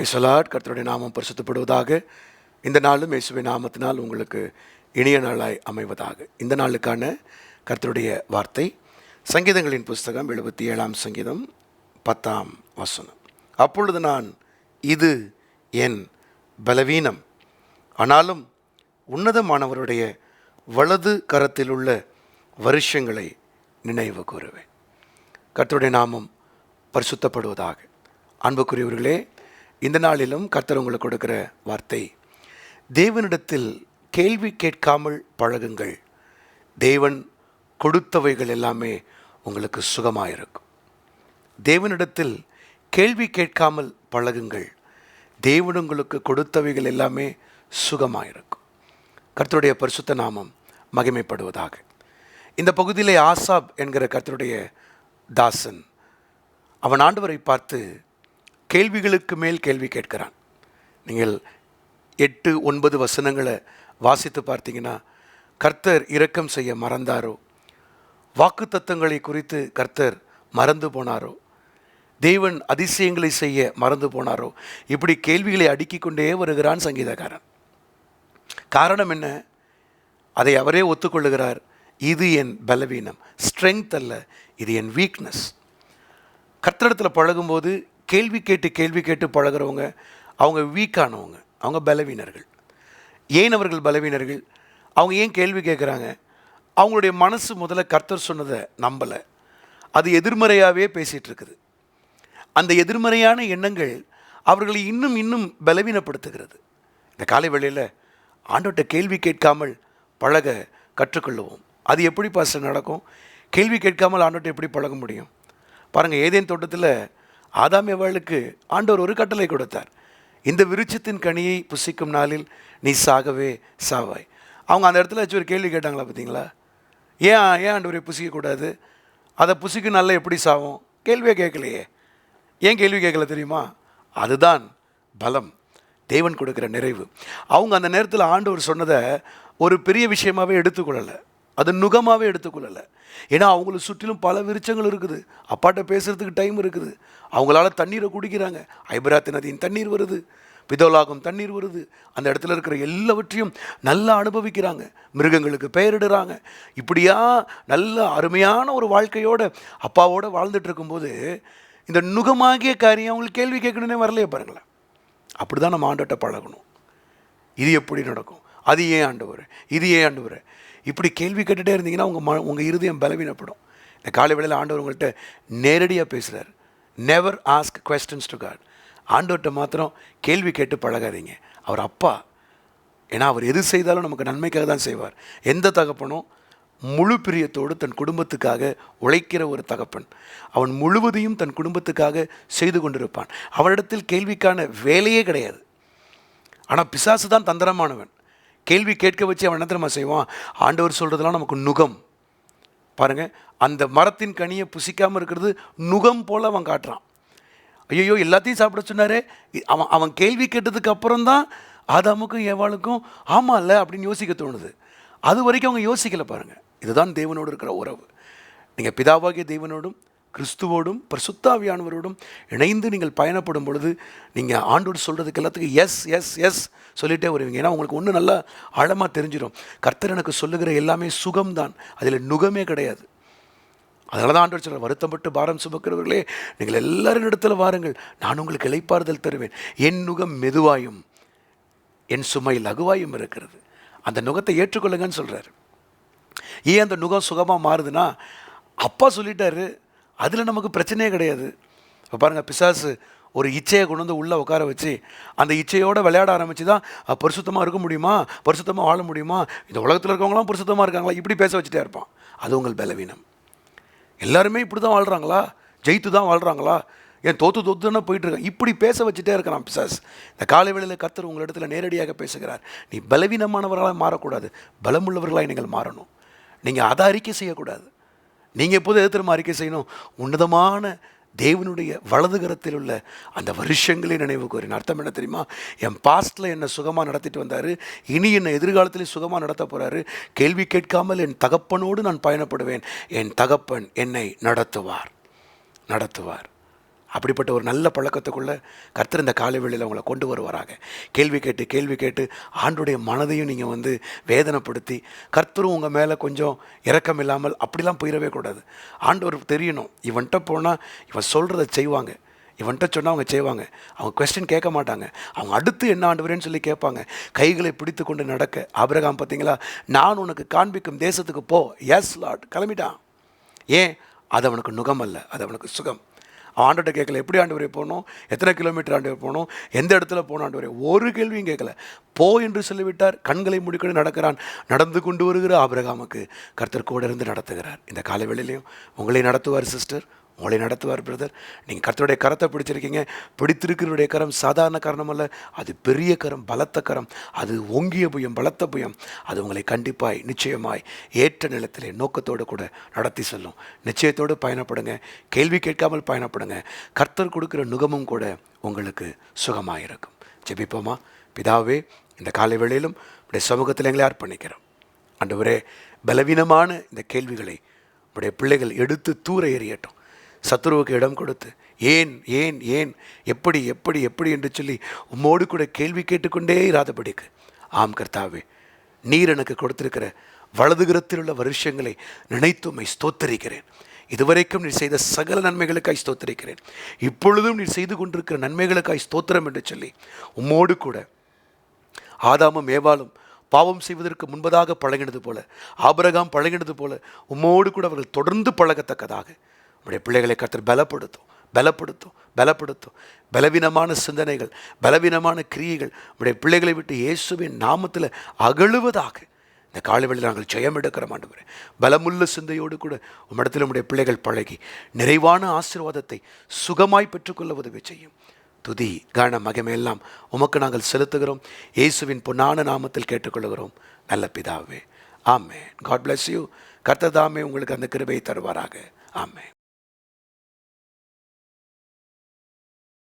பிரைசலாட் கர்த்தருடைய நாமம் பரிசுத்தப்படுவதாக. இந்த நாளும் இயேசுவை நாமத்தினால் உங்களுக்கு இனிய நாளாய் அமைவதாக. இந்த நாளுக்கான கர்த்தருடைய வார்த்தை சங்கீதங்களின் புஸ்தகம் எழுபத்தி ஏழாம் சங்கீதம் பத்தாம் வசனம். அப்பொழுது நான் இது என் பலவீனம். ஆனாலும் உன்னதமானவருடைய வலது கரத்தில் உள்ள வருஷங்களை நினைவு கூறுவேன். கர்த்தருடைய நாமம் பரிசுத்தப்படுவதாக. அன்புக்குரியவர்களே இந்த நாளிலும் கர்த்தர் உங்களுக்கு கொடுக்கிற வார்த்தை தேவனிடத்தில் கேள்வி கேட்காமல் பழகுங்கள். தேவன் கொடுத்தவைகள் எல்லாமே உங்களுக்கு சுகமாயிருக்கும். தேவனிடத்தில் கேள்வி கேட்காமல் பழகுங்கள். தேவன் உங்களுக்கு கொடுத்தவைகள் எல்லாமே சுகமாயிருக்கும். கர்த்தருடைய பரிசுத்த நாமம் மகிமைப்படுவதாக. இந்த பகுதியிலே ஆசாப் என்கிற கர்த்தருடைய தாசன் அவன் ஆண்டவரை பார்த்து கேள்விகளுக்கு மேல் கேள்வி கேட்கிறான். நீங்கள் எட்டு ஒன்பது வசனங்களை வாசித்து பார்த்தீங்கன்னா கர்த்தர் இரக்கம் செய்ய மறந்தாரோ? வாக்கு தத்தங்களை குறித்து கர்த்தர் மறந்து போனாரோ? தேவன் அதிசயங்களை செய்ய மறந்து போனாரோ? இப்படி கேள்விகளை அடுக்கிக் கொண்டே வருகிறான் சங்கீதக்காரன். காரணம் என்ன? அதை அவரே ஒத்துக்கொள்ளுகிறார். இது என் பலவீனம். ஸ்ட்ரென்த் அல்ல. இது என் வீக்னஸ் கர்த்தடத்தில் பழகும்போது கேள்வி கேட்டு கேள்வி கேட்டு பழகுறவங்க அவங்க வீக்கானவங்க அவங்க பலவீனர்கள். ஏன் அவர்கள் பலவீனர்கள்? அவங்க ஏன் கேள்வி கேட்குறாங்க அவங்களுடைய மனசு முதல்ல கர்த்தர் சொன்னதை நம்பலை. அது எதிர்மறையாகவே பேசிகிட்டு இருக்குது அந்த எதிர்மறையான எண்ணங்கள் அவர்களை இன்னும் இன்னும் பலவீனப்படுத்துகிறது. இந்த காலை வேளையில் ஆண்டோட்ட கேள்வி கேட்காமல் பழக கற்றுக்கொள்ளுவோம். அது எப்படி பாஸ்டர் நடக்கும்? கேள்வி கேட்காமல் ஆண்டோட்ட எப்படி பழக முடியும்? பாருங்கள் ஏதேன் தோட்டத்தில் ஆதாம் எவாளுக்கு ஆண்டவர் ஒரு கட்டளை கொடுத்தார். இந்த விருட்சத்தின் கனியை புசிக்கும் நாளில் நீ சாகவே சாவாய். அவங்க அந்த இடத்துல வச்சு ஒரு கேள்வி கேட்டாங்களா பார்த்தீங்களா? ஏன் ஏன் ஆண்டவரை புசிக்கக்கூடாது? அதை புசிக்கும் நாளில் எப்படி சாவும்? கேள்வியே கேட்கலையே. ஏன் கேள்வி கேட்கல தெரியுமா? அதுதான் பலம். தேவன் கொடுக்குற நிறைவு. அவங்க அந்த நேரத்தில் ஆண்டவர் சொன்னதை ஒரு பெரிய விஷயமாவே எடுத்துக்கொள்ளலை. அது நுகமாகவே எடுத்துக்கொள்ளலை. ஏன்னா அவங்கள சுற்றிலும் பல விருச்சங்கள் இருக்குது. அப்பாட்ட பேசுகிறதுக்கு டைம் இருக்குது. அவங்களால தண்ணீரை குடிக்கிறாங்க. ஐபராத்தி நதியின் தண்ணீர் வருது. பிதோலாகும் தண்ணீர் வருது. அந்த இடத்துல இருக்கிற எல்லாவற்றையும் நல்லா அனுபவிக்கிறாங்க. மிருகங்களுக்கு பெயரிடுறாங்க. இப்படியா நல்ல அருமையான ஒரு வாழ்க்கையோட அப்பாவோட வாழ்ந்துட்டு இருக்கும்போது இந்த நுகமாகிய காரியம் அவங்களுக்கு கேள்வி கேட்கணுன்னே வரலையே பாருங்களேன். அப்படி தான் நம்ம ஆண்டோட்ட பழகணும். இது எப்படி நடக்கும்? அது ஏன் ஆண்டவர்? இது ஏன் ஆண்டவர்? இப்படி கேள்வி கேட்டுகிட்டே இருந்தீங்கன்னா உங்கள் ம உங்கள் இருதயம் பலவீனப்படும். இந்த காலை வேளையில் ஆண்டவர் உங்கள்கிட்ட நேரடியாக பேசுகிறார் never ask questions to God ஆண்டவர்கிட்ட மாத்திரம் கேள்வி கேட்டு பழகாதீங்க. அவர் அப்பா. ஏன்னா அவர் எது செய்தாலும் நமக்கு நன்மைக்காக தான் செய்வார். எந்த தகப்பனும் முழு பிரியத்தோடு தன் குடும்பத்துக்காக உழைக்கிற ஒரு தகப்பன். அவன் முழுவதையும் தன் குடும்பத்துக்காக செய்து கொண்டிருப்பான். அவரிடத்தில் கேள்விக்கான வேலையே கிடையாது. ஆனால் பிசாசு தான் தந்திரமானவன். கேள்வி கேட்க வச்சு அவன் என்ன தெரியுமா செய்வான்? ஆண்டவர் சொல்கிறதுலாம் நமக்கு நுகம். பாருங்க அந்த மரத்தின் கனியை புசிக்காமல் இருக்கிறது நுகம் போல் அவன் காட்டுறான். ஐயோ எல்லாத்தையும் சாப்பிட சொன்னாரே. அவன் அவன் கேள்வி கேட்டதுக்கு அப்புறம் தான் ஆதாமுக்கும் ஏவாளுக்கும் ஆமாம்ல அப்படின்னு யோசிக்க தோணுது. அது வரைக்கும் அவங்க யோசிக்கலை பாருங்கள் இதுதான் தேவனோடு இருக்கிற உறவு. நீங்கள் பிதாவாகிய தேவனோடும் கிறிஸ்துவோடும் பரிசுத்தாவியானவரோடும் இணைந்து நீங்கள் பயணப்படும் பொழுது நீங்கள் ஆண்டோடு சொல்கிறதுக்கு எல்லாத்துக்கும் எஸ் எஸ் எஸ் சொல்லிட்டே வருவீங்க. ஏன்னா உங்களுக்கு ஒன்று நல்லா ஆழமாக தெரிஞ்சிடும் கர்த்தர் எனக்கு சொல்லுகிற எல்லாமே சுகம்தான். அதில் நுகமே கிடையாது. அதனால தான் ஆண்டவர் சொல்ற வருத்தப்பட்டு பாரம் சுமக்கிறவர்களே நீங்கள் எல்லாரும் இடத்துல வாருங்கள். நான் உங்களுக்கு இழைப்பாறுதல் தருவேன். என் நுகம் மெதுவாயும் என் சுமை லகுவாயும் இருக்கிறது. அந்த நுகத்தை ஏற்றுக்கொள்ளுங்கன்னு சொல்கிறாரு ஏன் அந்த நுகம் சுகமாக மாறுதுன்னா அப்பா சொல்லிட்டாரு அதில் நமக்கு பிரச்சனையே கிடையாது. இப்போ பாருங்கள் பிசாசு ஒரு இச்சையை கொண்டு வந்து உள்ளே உட்கார வச்சு அந்த இச்சையோடு விளையாட ஆரம்பிச்சு தான் பரிசுத்தமாக இருக்க முடியுமா? பரிசுத்தமாக வாழ முடியுமா? இந்த உலகத்தில் இருக்கவங்களாம் பரிசுத்தமாக இருக்காங்களா? இப்படி பேச வச்சுட்டே இருப்பான். அது உங்கள் பலவீனம். எல்லாருமே இப்படி தான் வாழ்கிறாங்களா ஜெயித்து தான் வாழ்கிறாங்களா ஏன் தோத்து தொத்துன்னு போயிட்டுருக்கேன் இப்படி பேச வச்சுட்டே இருக்கிறான் பிசாஸ் இந்த காலை வேளையில் கத்தர் உங்களிடத்தில் நேரடியாக பேசுகிறார். நீ பலவீனமானவர்களாக மாறக்கூடாது. பலமுள்ளவர்களாக நீங்கள் மாறணும். நீங்கள் அதை அறிக்கை செய்யக்கூடாது. நீங்கள் எப்போதும் எதிர்த்திரமா திரும்ப அறிக்கை செய்யணும். உன்னதமான தேவனுடைய வலதுகரத்தில் உள்ள அந்த வருஷங்களை நினைவு கூறின. அர்த்தம் என்ன தெரியுமா? என் பாஸ்டில் என்னை சுகமாக நடத்திட்டு வந்தார். இனி என்னை எதிர்காலத்திலே சுகமாக நடத்த போகிறாரு கேள்வி கேட்காமல் என் தகப்பனோடு நான் பயணப்படுவேன். என் தகப்பன் என்னை நடத்துவார். நடத்துவார். அப்படிப்பட்ட ஒரு நல்ல பழக்கத்துக்குள்ளே கர்த்தர் இந்த காலை வேளையில் அவங்களை கொண்டு வருவாராக. கேள்வி கேட்டு கேள்வி கேட்டு ஆண்டுடைய மனதையும் நீங்கள் வந்து வேதனைப்படுத்தி கர்த்தரும் உங்கள் மேலே கொஞ்சம் இறக்கம் இல்லாமல் அப்படிலாம் போயிடவே கூடாது. ஆண்டவர் தெரியணும். இவன்கிட்ட போனால் இவன் சொல்கிறத செய்வாங்க. இவன்கிட்ட சொன்னால் அவங்க செய்வாங்க. அவங்க கொஸ்டின் கேட்க மாட்டாங்க. அவங்க அடுத்து என்ன ஆண்டவரேன்னு சொல்லி கேட்பாங்க. கைகளை பிடித்து கொண்டு நடக்க. ஆபிரகாம் பார்த்தீங்களா? நான் உனக்கு காண்பிக்கும் தேசத்துக்கு போ. எஸ் லாட் கிளம்பிட்டான். ஏன்? அது அவனுக்கு நுகம் அல்ல அது அவனுக்கு சுகம். ஆண்டுகிட்ட கேட்கல. எப்படி ஆண்டு வரை போகணும்? எத்தனை கிலோமீட்டர் ஆண்டவர் போகணும்? எந்த இடத்துல போகணும் வரை ஒரு கேள்வியும் கேட்கல. போ என்று சொல்லிவிட்டார். கண்களை முடிக்கணும் நடக்கிறான். நடந்து கொண்டு வருகிற ஆபிரகாமுக்கு கர்த்தர் கூட இருந்து நடத்துகிறார். இந்த காலை வேளையிலையும் உங்களை நடத்துவார் சிஸ்டர். உங்களை நடத்துவார் பிரதர் நீங்கள் கர்த்தருடைய கரத்தை பிடிச்சிருக்கீங்க. பிடித்திருக்கிறவருடைய கரம் சாதாரண கரணம் அல்ல. அது பெரிய கரம் பலத்த கரம். அது ஓங்கிய புயம் பலத்த புயம். அது உங்களை கண்டிப்பாய் நிச்சயமாய் ஏற்ற நிலத்திலே நோக்கத்தோடு கூட நடத்தி செல்லும். நிச்சயத்தோடு பயணப்படுங்க. கேள்வி கேட்காமல் பயணப்படுங்க. கர்த்தர் கொடுக்குற நுகமும் கூட உங்களுக்கு சுகமாக இருக்கும். ஜெபிப்போமா? பிதாவே இந்த காலை வேளையிலும் உடைய சமூகத்தில் எங்களை அர்ப்பணிக்கிறோம். ஆண்டவரே பலவீனமான இந்த கேள்விகளை உடைய பிள்ளைகள் எடுத்து தூர எறியட்டும். சத்துருவுக்கு இடம் கொடுத்து ஏன் ஏன் ஏன் எப்படி எப்படி எப்படி? என்று சொல்லி உம்மோடு கூட கேள்வி கேட்டுக்கொண்டே இராதபடிக்கு ஆம் கர்த்தாவே நீர் எனக்கு கொடுத்திருக்கிற வலதுகரத்தில் உள்ள வருஷங்களை நினைத்து உம்மை ஸ்தோத்தரிக்கிறேன். இதுவரைக்கும் நீ செய்த சகல நன்மைகளுக்காய் ஸ்தோத்தரிக்கிறேன். இப்பொழுதும் நீ செய்து கொண்டிருக்கிற நன்மைகளுக்காய் ஸ்தோத்திரம் என்று சொல்லி உம்மோடு கூட ஆதாமும் ஏவாளும் பாவம் செய்வதற்கு முன்பதாக பழகினது போல ஆபரகாம் பழகினது போல உம்மோடு கூட அவர்கள் தொடர்ந்து பழகத்தக்கதாக உடைய பிள்ளைகளை கத்தர் பலப்படுத்தும் பலப்படுத்தும் பலப்படுத்தும். பலவீனமான சிந்தனைகள் பலவீனமான கிரியைகள் உடைய பிள்ளைகளை விட்டு இயேசுவின் நாமத்தில் அகழுவதாக இந்த காலவெளியில் நாங்கள் ஜெயம் எடுக்கிற ஆண்டவரே. பலமுள்ள சிந்தையோடு கூட உம்மிடத்தில் உடைய பிள்ளைகள் பழகி நிறைவான ஆசீர்வாதத்தை சுகமாய் பெற்றுக்கொள்ள உதவி செய்யும். துதி கன மகிமையெல்லாம் உமக்கு நாங்கள் செலுத்துகிறோம். இயேசுவின் பொன்னான நாமத்தில் கேட்டுக்கொள்கிறோம். நல்ல பிதாவே. ஆமே காட் பிளஸ் யூ கர்த்ததாமே உங்களுக்கு அந்த கிருபையை தருவாராக. ஆமே